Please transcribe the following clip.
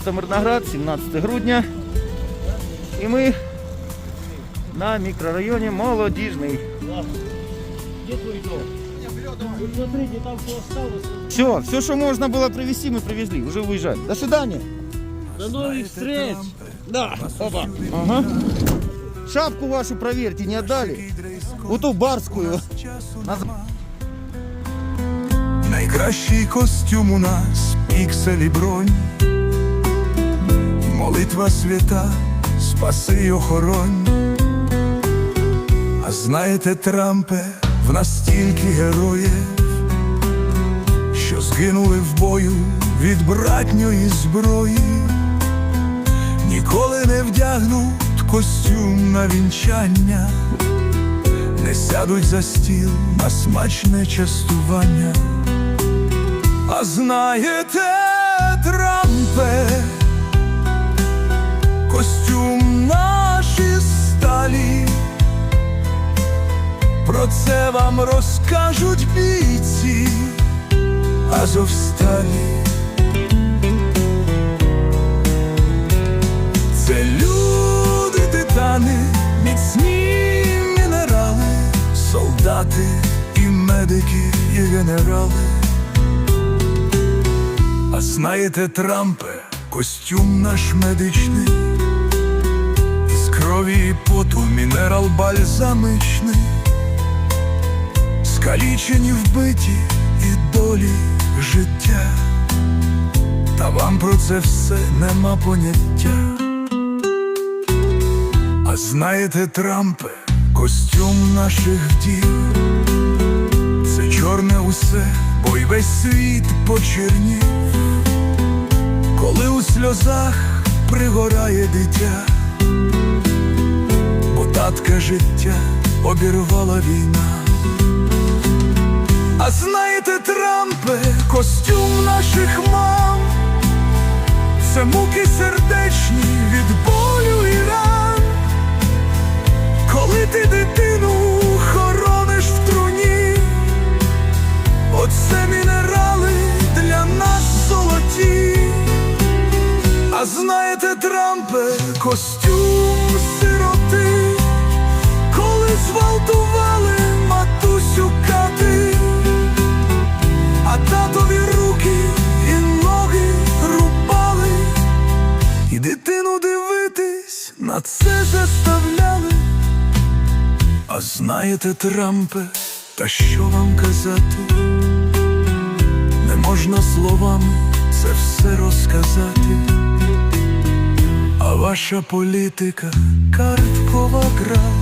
місто Мирноград, 17 грудня. І ми на мікрорайоні Молодіжний. Все. Все, що можна було привезти, ми привезли. Уже уїжджаємо. До свидания. До новых встреч! Да, опа. Ага. Шапку вашу проверьте, не отдали. Вот ту барскую. Найкращий костюм у нас пікселі бронь, молитва свята, спаси й охоронь. А знаєте, Трампе, в нас стільки героїв, що згинули в бою від братньої зброї, ніколи не вдягнуть костюм на вінчання, не сядуть за стіл на смачне частування. А знаєте, Трампе, про це вам розкажуть бійці Азовсталі. Це люди, титани, міцні мінерали, солдати і медики, і генерали. А знаєте, Трампе, костюм наш медичний, з крові і поту мінерал бальзамичний, скалічені вбиті і долі життя, та вам про це все нема поняття. А знаєте, Трампе, костюм наших дів, це чорне усе, бо й весь світ почернів. Коли у сльозах пригорає дитя, бо татка життя обірвала війна. А знаєте, Трампе, костюм наших мам, це муки сердечні від болю і ран. Коли ти дитину хорониш в труні, оце мінерали для нас золоті. А знаєте, Трампе, костюм сироти, коли зґвалтували на це заставляли. А знаєте, Трампе, та що вам казати? Не можна словами це все розказати. А ваша політика карткова гра,